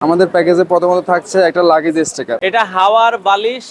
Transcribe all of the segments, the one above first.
আমাদের প্যাকেজে প্রথমত থাকছে একটা লাগেজ স্টিকার এটা হাওয়ার বালিশ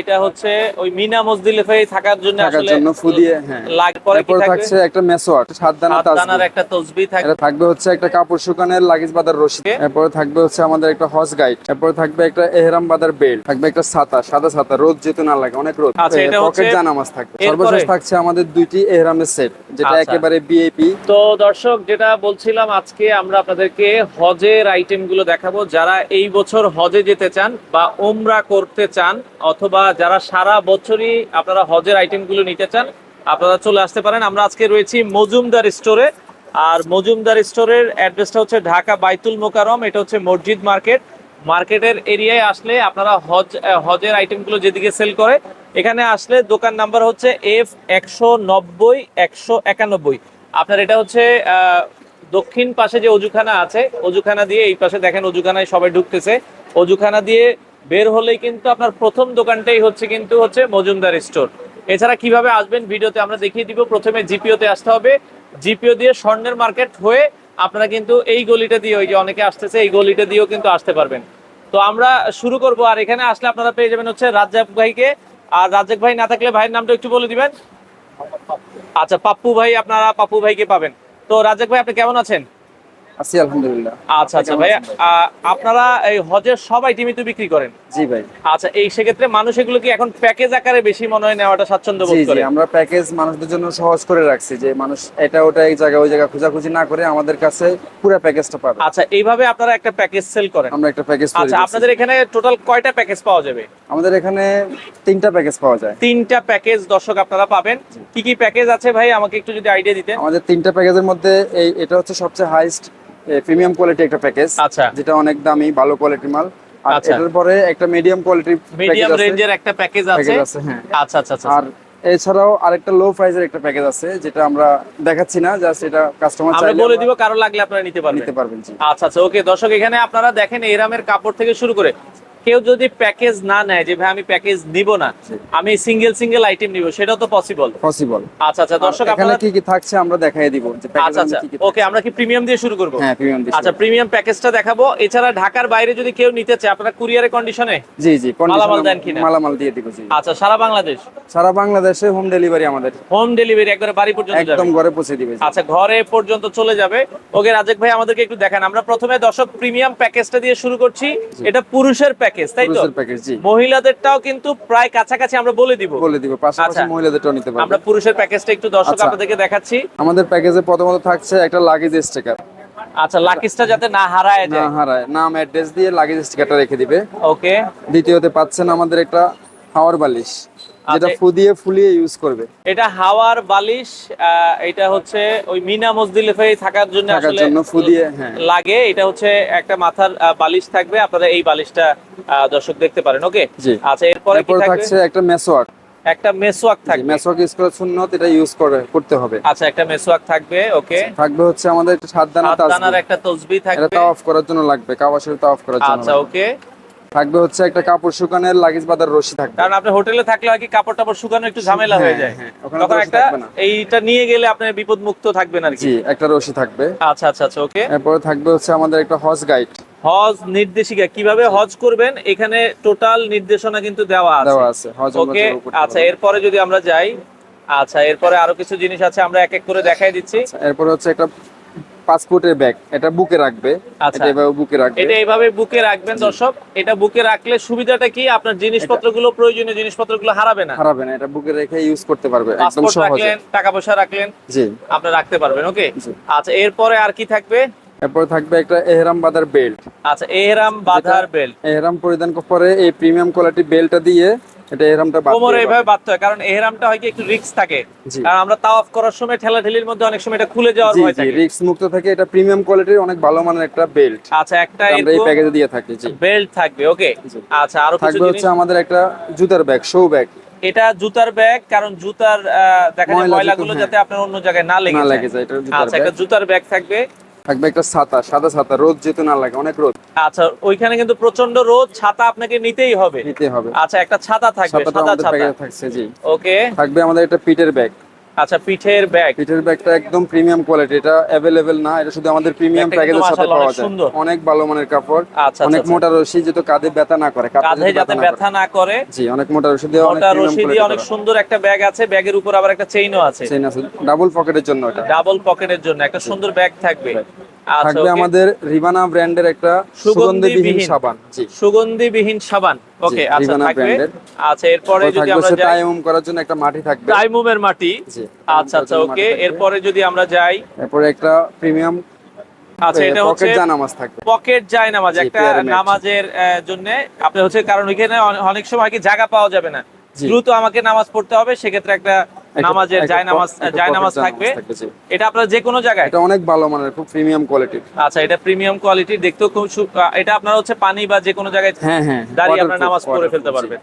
এটা হচ্ছে ওই মিনা মসজিদে থাকার জন্য থাকার জন্য ফুদিয়ে হ্যাঁ। লাগ পরে কি থাকবে? থাকছে একটা মেসোয়াক সাত দানা সাত দানার একটা তসবি থাকবে এটা থাকবে হচ্ছে একটা কাপড় শুকানোর লাগেজ বাঁধার রশি. এরপরে থাকবে হচ্ছে আমাদের একটা হজ গাইড এরপরে থাকবে একটা এহরাম বাঁধার বেল্ট থাকবে একটা ছাতা সাদা ছাতা রোদ যেতে না লাগে অনেক রোদ। আচ্ছা, এটা পকেট জানামাজ থাকবে। সর্বশেষ থাকছে আমাদের দুইটি এহরামের সেট যেটা আচ্ছা। একেবারে বিএপি তো দর্শক যেটা বলছিলাম আজকে আমরা আপনাদেরকে হজের আইটেমগুলো আইটেমগুলো দেখাবো যারা এই বছর হজে যেতে চান বা ওমরা করতে চান অথবা যারা সারা বছরই আপনারা হজের আইটেমগুলো নিতে চান, আপনারা চলে আসতে পারেন। আমরা আজকে রয়েছি মজুমদার স্টোরে আর মজুমদার স্টোরের অ্যাড্রেসটা হচ্ছে ঢাকা বাইতুল মোকারম এটা হচ্ছে মসজিদ মার্কেট। মার্কেটের এরিয়ায় আসলে আপনারা হজ, হজের আইটেমগুলো যেদিকে সেল করে, এখানে আসলে দোকান নাম্বার হচ্ছে এফ একশো নব্বই, একশো একানব্বই। আপনার এটা হচ্ছে দক্ষিণ পাশে যে অজুখানা আছে, অজুখানা দিয়ে এই পাশে দেখেন অজুখানায় সবাই ঢুকতেছে। অজুখানা দিয়ে বের হলেই কিন্তু আপনার প্রথম দোকানটাই হচ্ছে কিন্তু হচ্ছে মজুমদার স্টোর। এছাড়া কীভাবে আসবেন ভিডিওতে আমরা দেখিয়ে দিব। প্রথমে জিপিওতে আসতে হবে। জিপিও দিয়ে স্বর্ণের মার্কেট হয়ে আপনারা কিন্তু এই গলিটা দিয়ে, ওই যে অনেকে আসতেছে, এই গলিটা দিয়েও কিন্তু আসতে পারবেন। তো আমরা শুরু করব। আর এখানে আসলে আপনারা পেয়ে যাবেন হচ্ছে রাজ্জাক ভাইকে। আর রাজ্জাক ভাই না থাকলে ভাইয়ের নামটা একটু বলে দিবেন। আচ্ছা পাপ্পু ভাই, আপনারা পাপ্পু ভাইকে পাবেন। তো রাজেক ভাই আপনি কেমন আছেন? আছি আলহামদুলিল্লাহ। আচ্ছা আচ্ছা ভাই আপনারা এই হজের সব আইটেমই তো বিক্রি করেন? জি ভাই। আচ্ছা এই সেক্ষেত্রে মানুষ এগুলো কি এখন প্যাকেজ আকারে বেশি মনে হয় নেওয়াটা স্বাচ্ছন্দ্য বোধ করে? আমরা প্যাকেজ মানুষদের জন্য সহজ করে রাখছি যে মানুষ এটা ওটা এই জায়গা ওই জায়গা খোঁজাখুঁজি না করে আমাদের কাছে পুরো প্যাকেজটা পাবে। আচ্ছা এইভাবে আপনারা একটা প্যাকেজ সেল করেন? আমরা একটা প্যাকেজ আচ্ছা আপনাদের এখানে টোটাল কয়টা প্যাকেজ পাওয়া যাবে? আমাদের এখানে তিনটা প্যাকেজ পাওয়া যায়। তিনটা প্যাকেজ দর্শক আপনারা পাবেন। কি কি প্যাকেজ আছে ভাই? আমাকে একটু যদি আইডিয়া দিতেন। আমাদের তিনটা প্যাকেজের মধ্যে এই এটা হচ্ছে সবচেয়ে হাইস্ট প্রিমিয়াম কোয়ালিটি একটা প্যাকেজ আচ্ছা। যেটা অনেক দামি ভালো কোয়ালিটির মাল। আর আচ্ছা। এটার পরে একটা মিডিয়াম কোয়ালিটির মিডিয়াম রেঞ্জের একটা প্যাকেজ আছে? হ্যাঁ। আচ্ছা আচ্ছা আচ্ছা। আর এছাড়াও আরেকটা লো প্রাইজের একটা প্যাকেজ আছে যেটা আমরা দেখাচ্ছি না জাস্ট এটা কাস্টমার আমরা বলে দিব কারও লাগলে আপনারা নিতে পারবেন। নিতে পারবেন আচ্ছা আচ্ছা ওকে দর্শক এখানে আপনারা দেখেন এরামের কাপড় থেকে শুরু করে কেউ যদি প্যাকেজ না নেয় যে ভাই আমি প্যাকেজ নিব না আমি সিঙ্গেল সিঙ্গেল আইটেম নিব সেটাও তো পসিবল পসিবল আচ্ছা আচ্ছা দর্শক আপনারা কি কি থাকছে আমরা দেখাই দিব আচ্ছা আচ্ছা। ওকে আমরা কি প্রিমিয়াম দিয়ে শুরু করব? হ্যাঁ প্রিমিয়াম আচ্ছা প্রিমিয়াম প্যাকেজটা দেখাবো। এছাড়া ঢাকার বাইরে যদি কেউ নিতে চায় আপনারা কুরিয়ারে কন্ডিশনে জি জি মালামাল দেন কিনা? মালামাল দিয়ে দিব জি। আচ্ছা সারা বাংলাদেশ? সারা বাংলাদেশে হোম ডেলিভারি আমাদের। হোম ডেলিভারি একবারে বাড়ি পর্যন্ত যাবে। একদম ঘরে পৌঁছে দিবে আচ্ছা ঘরে পর্যন্ত চলে যাবে। ওকে রাজেক ভাই আমাদেরকে একটু দেখান। আমরা প্রথমে দর্শক প্রিমিয়াম প্যাকেজটা দিয়ে শুরু করছি। এটা পুরুষের প্যাকেজ তাই তো? প্যাকেজ মহিলাদেরটাও কিন্তু প্রায় কাছাকাছি আমরা বলে দিব। বলে দিব পাশাপাশি আচ্ছা। মহিলাদেরটাও নিতে আমরা পুরুষের প্যাকেজটা একটু দর্শক আচ্ছা। আপনাদেরকে দেখাচ্ছি। আমাদের প্যাকেজে প্রথমত থাকছে একটা লাগেজ স্টিকার আচ্ছা লাকিসটা যাতে না হারায় না হারায় নাম অ্যাড্রেস দিয়ে লাগেজ স্টিকারটা রেখে দিবে। ওকে দ্বিতীয়তে পাচ্ছেন আমাদের একটা হাওয়ার বালিশ। যেটা। ফুদিয়ে ফুলিয়ে ইউজ করবে। এটা হাওয়ার বালিশ এটা হচ্ছে ওই মিনা মসজিদে থাকার জন্য আসলে জন্য ফুদিয়ে হ্যাঁ। লাগে। এটা হচ্ছে একটা মাথার বালিশ থাকবে। আপনারা এই বালিশটা দর্শক দেখতে পারেন। ওকে? আচ্ছা এরপরে কি থাকছে একটা মেসোয়াক একটা মেসওয়াক থাকবে। মেসোয়াক ইউজ করা সুন্নত এটা ইউজ করে করতে হবে। আচ্ছা একটা মেসওয়াক থাকবে। ওকে? থাকবে হচ্ছে আমাদের একটা সাত দানা তাজবি। একটা তসবি এটা থাকবে। তাওয়াফ করার জন্য লাগবে কাবা শরীফ তাওয়াফ করার জন্য আচ্ছা ওকে। থাকবে হচ্ছে একটা কাপড় শুকানোর লাগেজ বাঁধার রশি থাকবে। কারণ আপনি হোটেলে থাকলে হয় কি কাপড় টাপড় শুকানো একটু ঝামেলা হয়ে হ্যাঁ, যায়। হ্যাঁ, তখন একটা এইটা নিয়ে গেলে আপনি বিপদ মুক্ত থাকবেন আর কি। একটা রশি থাকবে। আচ্ছা আচ্ছা আচ্ছা ওকে। এরপরে থাকবে হচ্ছে আমাদের একটা হজ গাইড হজ নির্দেশিকা কীভাবে হজ করবেন এখানে টোটাল নির্দেশনা কিন্তু দেওয়া আছে। দেওয়া আছে হজ ওকে আচ্ছা এরপরে যদি আমরা যাই আচ্ছা এরপরে আরও কিছু জিনিস আছে আমরা এক এক করে দেখাই দিচ্ছি। এরপরে হচ্ছে একটা পাসপোর্টের ব্যাগ এটা বুকে রাখবে আচ্ছা। এটা এভাবে বুকে রাখবে। এটা এইভাবে বুকে রাখবেন দর্শক এটা বুকে রাখলে সুবিধাটা কি? আপনার জিনিসপত্রগুলো প্রয়োজনীয় জিনিসপত্রগুলো হারাবে না? হারাবে না এটা বুকে রেখে ইউজ করতে পারবে একদম সহজে। রাখলেন টাকা পয়সা রাখলেন জি। আপনি রাখতে পারবেন ওকে আচ্ছা এরপরে আর কি থাকবে? এরপরে থাকবে একটা এহরাম বাঁধার বেল্ট আচ্ছা এহরাম বাধার বেল্ট এহরাম পরিধান পরে এই প্রিমিয়াম কোয়ালিটি বেল্টটা দিয়ে এটা এহরামটা কোমরে হবে। এইভাবে বাঁধতে হয় কারণ এহরামটা হয় কি একটু রিস্ক থাকে। কারণ আমরা তাওয়াফ করার সময় ঠেলাঠেলির মধ্যে অনেক সময় এটা খুলে যাওয়ার ভয় থাকে। রিস্ক মুক্ত থাকে এটা প্রিমিয়াম কোয়ালিটির অনেক ভালো মানের একটা বেল্ট আচ্ছা একটা আমরা এই প্যাকেজে দিয়ে থাকি জি। বেল্ট থাকবে ওকে আচ্ছা আরও কিছু থাকবে হচ্ছে আমাদের একটা জুতার ব্যাগ শো ব্যাগ এটা জুতার ব্যাগ কারণ জুতার দেখা যায় ময়লা ময়লাগুলো যাতে আপনার অন্য জায়গায় না লেগে যায়। লেগে যায় আচ্ছা একটা জুতার ব্যাগ থাকবে। থাকবে একটা ছাতা সাদা ছাতা রোদ যেতে না লাগে অনেক রোদ। আচ্ছা ওইখানে কিন্তু প্রচণ্ড রোদ ছাতা আপনাকে নিতেই হবে। নিতে হবে। আচ্ছা একটা ছাতা থাকবে সাদা ছাতা। থাকছে জি। ওকে। থাকবে আমাদের একটা পিটের ব্যাগ। আচ্ছা পিঠের ব্যাগ। পিঠের ব্যাগটা একদম প্রিমিয়াম কোয়ালিটি এটা অ্যাভেলেবেল না এটা শুধু আমাদের প্রিমিয়াম প্যাকেজের সাথে পাওয়া যায়। অনেক ভালো মানের কাপড় আচ্ছা অনেক আচ্ছা। মোটা রশি যেহেতু কাঁধে ব্যথা না করে কাঁধে যাতে ব্যথা না করে। জি অনেক মোটা রশি দিয়ে অনেক রশি দিয়ে অনেক সুন্দর একটা ব্যাগ আছে ব্যাগের উপর আবার একটা চেইনও আছে। চেইন আছে ডাবল পকেটের জন্য এটা। ডাবল পকেটের জন্য একটা সুন্দর ব্যাগ থাকবে। আচ্ছা থাকবে আমাদের রিবানা ব্র্যান্ডের একটা সুগন্ধিবিহীন। সাবান। জি। সুগন্ধিবিহীন সাবান। ওকে আচ্ছা থাকবে। আচ্ছা এরপরে যদি আমরা যাই টাইম করার জন্য একটা মাটি থাকবে। টাইমুমের মাটি? আচ্ছা আচ্ছা ওকে এরপরে যদি আমরা যাই এরপরে একটা প্রিমিয়াম আচ্ছা এটা হচ্ছে পকেট জানামাজ থাকবে। পকেট যায় নামাজ একটা নামাজের জন্য। আপনি হচ্ছে কারণ ওইখানে অনেক সময় কি জায়গা পাওয়া যাবে না। দ্রুত আমাকে নামাজ পড়তে হবে সেক্ষেত্রে একটা- নামাজের একটা যায় নামাজ প- একটা যায় pocket নামাজ জানামাজ থাকবে এটা আপনার যে কোনো জায়গায়। এটা অনেক ভালো মানের খুব প্রিমিয়াম আচ্ছা এটা প্রিমিয়াম দেখতেও খুব এটা আপনার হচ্ছে পানি বা যে কোনো জায়গায় হ্যাঁ হ্যাঁ দাঁড়িয়ে আপনার নামাজ পড়ে ফেলতে পারবেন।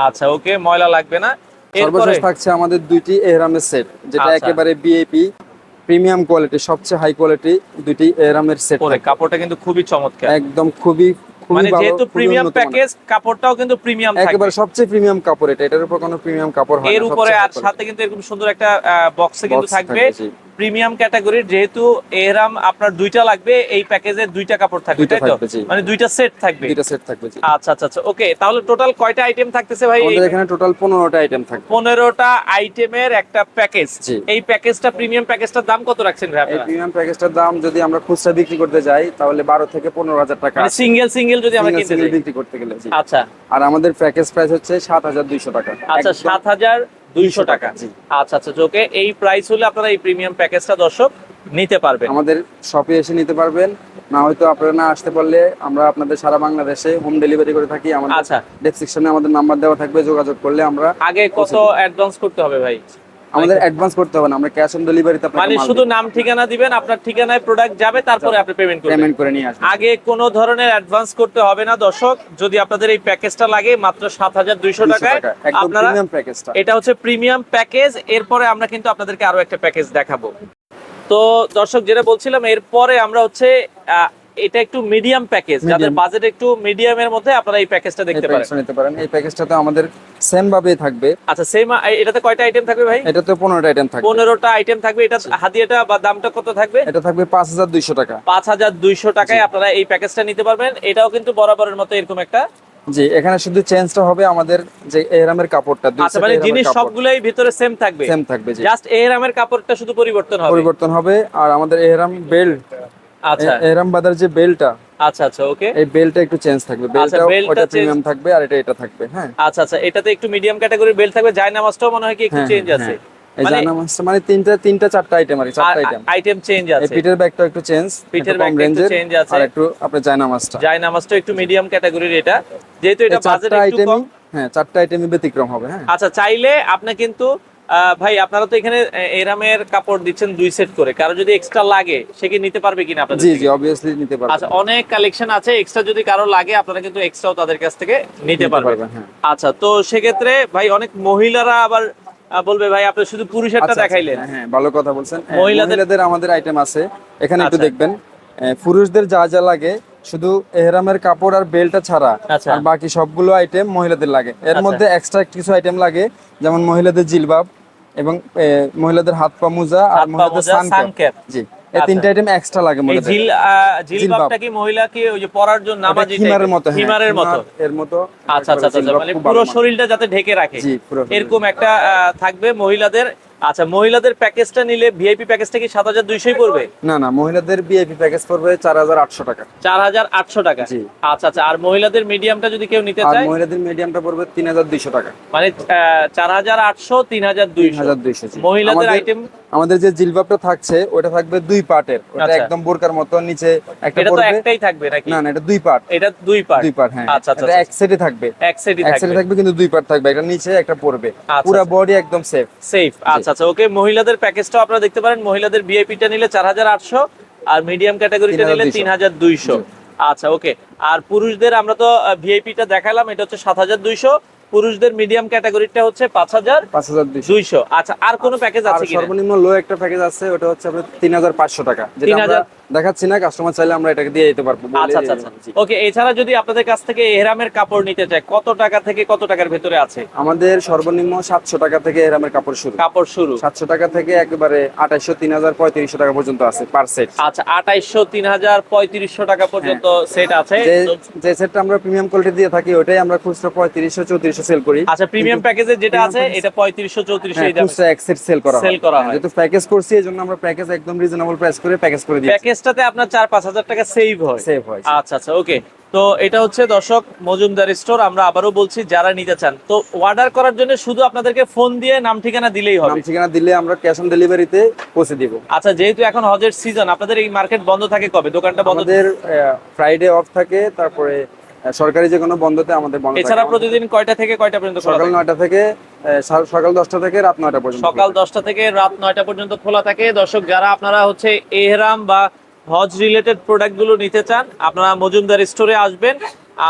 আচ্ছা ওকে ময়লা লাগবে না। এরপরে সর্বশেষ থাকছে আমাদের দুইটি এহরামের সেট যেটা আচ্ছা। একেবারে বিএপি প্রিমিয়াম কোয়ালিটি সবচেয়ে হাই কোয়ালিটি দুইটি এহরামের সেট কাপড়টা কিন্তু খুবই চমৎকার। একদম খুবই মানে যেহেতু প্রিমিয়াম প্যাকেজ কাপড়টাও কিন্তু প্রিমিয়াম থাকবে। একেবারে সবচেয়ে প্রিমিয়াম কাপড় এটা এটার উপর কোনো প্রিমিয়াম কাপড় হয় এর উপরে আর সাথে কিন্তু এরকম সুন্দর একটা বক্সে কিন্তু থাকবে। প্রিমিয়াম ক্যাটাগরির যেহেতু এহরাম আপনার দুইটা লাগবে এই প্যাকেজে দুইটা কাপড় থাকবে তাই তো? মানে দুইটা সেট থাকবে। দুইটা সেট থাকবে জি। আচ্ছা আচ্ছা আচ্ছা ওকে তাহলে টোটাল কয়টা আইটেম থাকতেছে ভাই? আমাদের এখানে টোটাল পনেরোটা আইটেম থাকবে। পনেরোটা আইটেমের একটা প্যাকেজ। এই প্যাকেজটা প্রিমিয়াম প্যাকেজটার দাম কত রাখছেন ভাই আপনারা? প্রিমিয়াম প্যাকেজটার দাম যদি আমরা খুচরা বিক্রি করতে যাই তাহলে বারো থেকে পনেরো হাজার টাকা মানে সিঙ্গেল সিঙ্গেল যদি আমরা কিনতে যাই। বিক্রি করতে গেলে জি। আচ্ছা। আর আমাদের প্যাকেজ প্রাইস হচ্ছে সাত হাজার দুইশো টাকা। আচ্ছা একদম। সাত হাজার দুইশো টাকা। আচ্ছা আচ্ছা ওকে এই প্রাইস হলে আপনারা এই প্রিমিয়াম প্যাকেজটা দর্শক নিতে পারবেন। আমাদের শপে এসে নিতে পারবেন। না হয়তো আপনারা না আসতে পারলে আমরা আপনাদের সারা বাংলাদেশে হোম ডেলিভারি করে থাকি। আমাদের আচ্ছা। ডেসক্রিপশনে আমাদের নাম্বার দেওয়া থাকবে যোগাযোগ করলে আমরা আগে কত অ্যাডভান্স করতে হবে ভাই? আমাদের অ্যাডভান্স করতে হবে না আমরা ক্যাশ অন ডেলিভারিতে মানে শুধু নাম ঠিকানা দিবেন আপনার ঠিকানায় প্রোডাক্ট যাবে তারপরে আপনি পেমেন্ট করবেন। পেমেন্ট করে নিয়ে আসবেন। আগে কোনো ধরনের অ্যাডভান্স করতে হবে না দর্শক। যদি আপনাদের এই প্যাকেজটা লাগে মাত্র সাত হাজার দুইশো 200 টাকায় আপনারা প্রিমিয়াম প্যাকেজটা এটা হচ্ছে প্রিমিয়াম প্যাকেজ এরপরে আমরা কিন্তু আপনাদেরকে আরও একটা প্যাকেজ দেখাবো। তো দর্শক যেটা বলছিলাম এরপরে আমরা হচ্ছে এটা একটু মিডিয়াম প্যাকেজ যাদের বাজেট একটু মিডিয়ামের মধ্যে আপনারা এই প্যাকেজটা দেখতে পারেন। প্যাকেজটা নিতে পারেন। এই প্যাকেজটাতে আমাদের সেম ভাবেই থাকবে। আচ্ছা সেম এটাতে কয়টা আইটেম থাকবে ভাই? এটাতে পনেরোটা আইটেম থাকবে। পনেরোটা আইটেম থাকবে। এটা হাদিয়াটা বা দামটা কত থাকবে? এটা থাকবে পাঁচ হাজার দুইশো টাকা। পাঁচ হাজার দুইশো টাকায় আপনারা এই প্যাকেজটা নিতে পারবেন। এটাও কিন্তু বরাবরের মতো এরকম একটা জি এখানে শুধু চেঞ্জটা হবে আমাদের যে এহরামের কাপড়টা দুই আচ্ছা মানে জিনিস সবগুলোই ভিতরে সেম থাকবে? সেম থাকবে জাস্ট এহরামের কাপড়টা শুধু পরিবর্তন হবে? পরিবর্তন হবে। আর আমাদের এহরাম বেল্ট আচ্ছা। এহরাম বাদার যে বেল্টটা আচ্ছা আচ্ছা ওকে। এই বেল্টটা একটু চেঞ্জ থাকবে। আচ্ছা, belt টা ওটা প্রিমিয়াম থাকবে আর এটা এটা থাকবে হ্যাঁ। আচ্ছা আচ্ছা এটাতে একটু মিডিয়াম ক্যাটাগরির বেল্ট থাকবে। জায়নামাজটাও মনে হয় কি একটু হ্যাঁ, চেঞ্জ হ্যাঁ, আছে। এই মানে- মানে তিনটা তিনটা চারটা আইটেম আর চারটা আইটেম আইটেম চেঞ্জ আছে। পিঠের ব্যাগটা একটু চেঞ্জ কম ব্যাগটা একটু change আছে। আর একটু আপনার জায়নামাজটা জায়নামাজটাও একটু মিডিয়াম ক্যাটাগরির এটা যেহেতু এটা বাজেট একটু কম হ্যাঁ চারটা আইটেমই ব্যতিক্রম হবে হ্যাঁ। আচ্ছা চাইলে আপনি কিন্তু ভাই আপনারা তো এখানে এরামের কাপড় দিচ্ছেন দুই সেট করে। কারও যদি এক্সট্রা লাগে সে কি নিতে পারবে কিনা আপনাদের জি জি অবভিয়াসলি নিতে পারবেন আচ্ছা অনেক কালেকশন আছে এক্সট্রা যদি কারও লাগে আপনারা কিন্তু এক্সট্রাও তাদের কাছ থেকে নিতে পারবেন। হ্যাঁ। আচ্ছা তো সেক্ষেত্রে ভাই অনেক মহিলারা আবার বলবে ভাই আপনি শুধু পুরুষেরটা আচ্ছা, আচ্ছা, দেখাইলেন। হ্যাঁ, হ্যাঁ ভালো কথা বলছেন। হ্যাঁ, মহিলাদের- আমাদের আইটেম আছে। এখানে একটু আচ্ছা। দেখবেন পুরুষদের যা যা লাগে শুধু এহরামের কাপড় আর বেল্টটা ছাড়া। আর বাকি সবগুলো আইটেম মহিলাদের লাগে। এর। মধ্যে এক্সট্রা কিছু আইটেম লাগে যেমন মহিলাদের জিলবাব এবং মহিলাদের হাত পা মোজা আর মহিলাদের সানক্যাপ। জি এই আচ্ছা। তিনটা আইটেম এক্সট্রা লাগে মনে আহ, জিলবাবটা কি মহিলা কি ওই যে পরার জন্য নামাজ হিমারের? মতো হ্যাঁ, হিমারের মতো? এর মতো। আচ্ছা আচ্ছা আচ্ছা মানে পুরো শরীরটা যাতে ঢেকে রাখে। জি এরকম একটা থাকবে মহিলাদের আচ্ছা মহিলাদের প্যাকেজটা নিলে ভিআইপি প্যাকেজটা কি সাত হাজার দুইশোই পড়বে? না না মহিলাদের ভিআইপি প্যাকেজ পড়বে চার হাজার আটশো টাকা। চার হাজার আটশো টাকা। জি। আচ্ছা আচ্ছা আর মহিলাদের মিডিয়ামটা যদি কেউ নিতে চায়? মহিলাদের মিডিয়ামটা পড়বে তিন হাজার দুইশো টাকা। মানে চার হাজার আটশো তিন হাজার দুইশো। মহিলাদের আইটেম আমাদের যে জিলবাবটা থাকছে ওটা থাকবে দুই পার্টের ওটা আচ্ছা। একদম বোরকার মতো নিচে একটা এটা তো একটাই থাকবে নাকি? না না এটা দুই পার্ট এটা দুই পার্ট দুই পার্ট হ্যাঁ। আচ্ছা আচ্ছা এটা এক সেটে থাকবে। এক সেটই এক সেটে থাকবে। থাকবে কিন্তু দুই পার্ট থাকবে। এটা নিচে একটা পড়বে। আচ্ছা, পুরো আচ্ছা। বডি একদম সেফ সেফ আচ্ছা আচ্ছা ওকে মহিলাদের প্যাকেজটাও আপনারা দেখতে পারেন। মহিলাদের ভিআইপিটা নিলে চার হাজার আটশো আর মিডিয়াম ক্যাটাগরিটা নিলে তিন 3,200 হাজার দুইশো। আচ্ছা ওকে। আর পুরুষদের আমরা তো ভিআইপিটা দেখালাম এটা হচ্ছে সাত হাজার দুইশো। পুরুষদের মিডিয়াম ক্যাটাগরিটা হচ্ছে পাঁচ হাজার পাঁচ হাজার দুইশো। আচ্ছা আর কোন প্যাকেজ আছে সর্বনিম্ন লো একটা প্যাকেজ আছে ওটা হচ্ছে আপনার তিন হাজার পাঁচশো টাকা তিন 3,000 আমরা দেখাচ্ছি না কাস্টমার চাইলে আমরা এটাকে দিয়ে দিতে পারব। আচ্ছা আচ্ছা আচ্ছা। ওকে এছাড়া যদি আপনাদের কাছ থেকে এহরামের কাপড় নিতে চায় কত টাকা থেকে কত টাকার ভেতরে আছে? আমাদের সর্বনিম্ন সাতশো টাকা থেকে এরামের কাপড় শুরু। কাপড় শুরু। সাতশো টাকা থেকে একেবারে আঠাইশো তিন হাজার পঁয়ত্রিশশো টাকা পর্যন্ত আছে পার সেট আচ্ছা আঠাইশো তিন হাজার পঁয়ত্রিশশো টাকা পর্যন্ত সেট আছে। যে সেটটা আমরা প্রিমিয়াম কোয়ালিটি দিয়ে থাকি ওটাই আমরা খুচরা পঁয়ত্রিশশো চৌত্রিশশো সেল করি। আচ্ছা প্রিমিয়াম প্যাকেজে যেটা আছে এটা পঁয়ত্রিশশো চৌত্রিশশো হ্যাঁ, এই দামে খুচরা এক সেট সেল করা Sell করা হয়। যেহেতু প্যাকেজ করছি এই জন্য আমরা প্যাকেজ একদম রিজনেবল প্রাইস করে প্যাকেজ করে দিয়েছি। প্যাকেজটাতে আপনার চার পাঁচ হাজার টাকা সেভ হয়। সেভ হয় আচ্ছা আচ্ছা ওকে তো এটা হচ্ছে দর্শক মজুমদার স্টোর আমরা আবারও বলছি যারা নিতে চান। তো অর্ডার করার জন্য শুধু আপনাদেরকে ফোন দিয়ে নাম ঠিকানা দিলেই হবে। নাম ঠিকানা দিলে আমরা ক্যাশ অন ডেলিভারিতে পৌঁছে দিব। আচ্ছা যেহেতু এখন হজের সিজন আপনাদের এই মার্কেট বন্ধ থাকে কবে? দোকানটা বন্ধ আমাদের ফ্রাইডে অফ থাকে তারপরে সরকারি যে কোনো বন্ধতে আমাদের বন্ধ থাকে। এছাড়া প্রতিদিন কয়টা থেকে কয়টা পর্যন্ত সকাল? নয়টা থেকে সকাল দশটা থেকে রাত নয়টা পর্যন্ত সকাল দশটা থেকে রাত নয়টা পর্যন্ত খোলা থাকে। দর্শক যারা আপনারা হচ্ছে এহরাম বা হজ রিলেটেড প্রোডাক্টগুলো নিতে চান আপনারা মজুমদার স্টোরে আসবেন।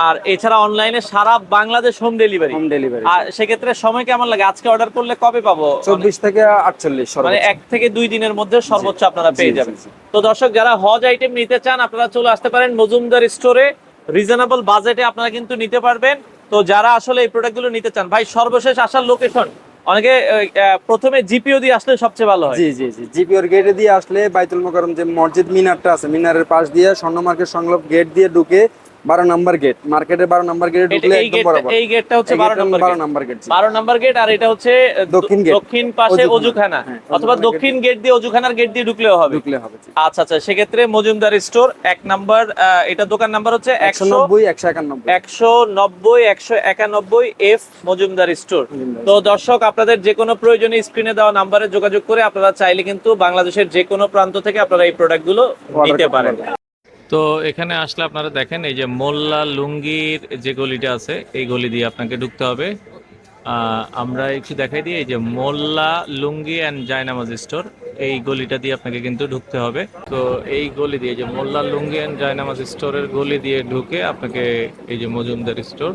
আর এছাড়া অনলাইনে সারা Bangladesh home delivery home delivery আর সেক্ষেত্রে সময় কেমন লাগে? আজকে অর্ডার করলে কবে পাবো? চব্বিশ থেকে আটচল্লিশ মানে এক থেকে দুই দিনের মধ্যে সর্বোচ্চ আপনারা পেয়ে যাবেন। তো দর্শক যারা হজ আইটেম নিতে চান আপনারা চলে আসতে পারেন মজুমদার স্টোরে রিজনেবল বাজেটে আপনারা কিন্তু নিতে পারবেন। তো যারা আসলে এই প্রোডাক্টগুলো নিতে চান ভাই সর্বশেষ আসার লোকেশন অনেকে প্রথমে জিপিও দিয়ে আসলে সবচেয়ে ভালো হয়। জি জি জি। জিপিওর গেটে দিয়ে আসলে বাইতুল মোকারম যে মসজিদ মিনারটা আছে, মিনারের পাশ দিয়ে স্বর্ণ মার্কেট সংলগ্ন গেট দিয়ে ঢুকে বারো নাম্বার গেট মার্কেটের বারো নাম্বার গেটে ঢুকলে এই একদম গেটটা বরাবর। এই গেটটা হচ্ছে বারো নম্বর বারো নাম্বার গেট বারো নম্বর গেট আর এটা হচ্ছে দক্ষিণ গেট। দক্ষিণ পাশে অজুখানা। হ্যাঁ, অথবা দক্ষিণ গেট দিয়ে অজুখানার গেট দিয়ে ঢুকলেও হবে। ঢুকলে হবে আচ্ছা আচ্ছা সেক্ষেত্রে মজুমদার স্টোর এক নাম্বার এটা দোকান নাম্বার হচ্ছে একশো নব্বই একশো একানব্বই। একশো নব্বই একশো একানব্বই এফ মজুমদার স্টোর তো দর্শক আপনাদের যে কোনো প্রয়োজনে স্ক্রিনে দেওয়া নাম্বারে যোগাযোগ করে আপনারা চাইলে কিন্তু বাংলাদেশের যে কোনো প্রান্ত থেকে আপনারা এই প্রোডাক্টগুলো নিতে পারেন। তো এখানে আসলে আপনারা দেখেন, এই যে মোল্লা লুঙ্গির যে গলিটা আছে, এই গলি দিয়ে আপনাকে ঢুকতে হবে। আমরা একটু দেখাই দিই, এই যে মোল্লা লুঙ্গি অ্যান্ড জায়নামাজ স্টোর, এই গলিটা দিয়ে আপনাকে কিন্তু ঢুকতে হবে। তো এই গলি দিয়ে যে মোল্লা লুঙ্গি অ্যান্ড জায়নামাজ স্টোরের গলি দিয়ে ঢুকে আপনাকে এই যে মজুমদার স্টোর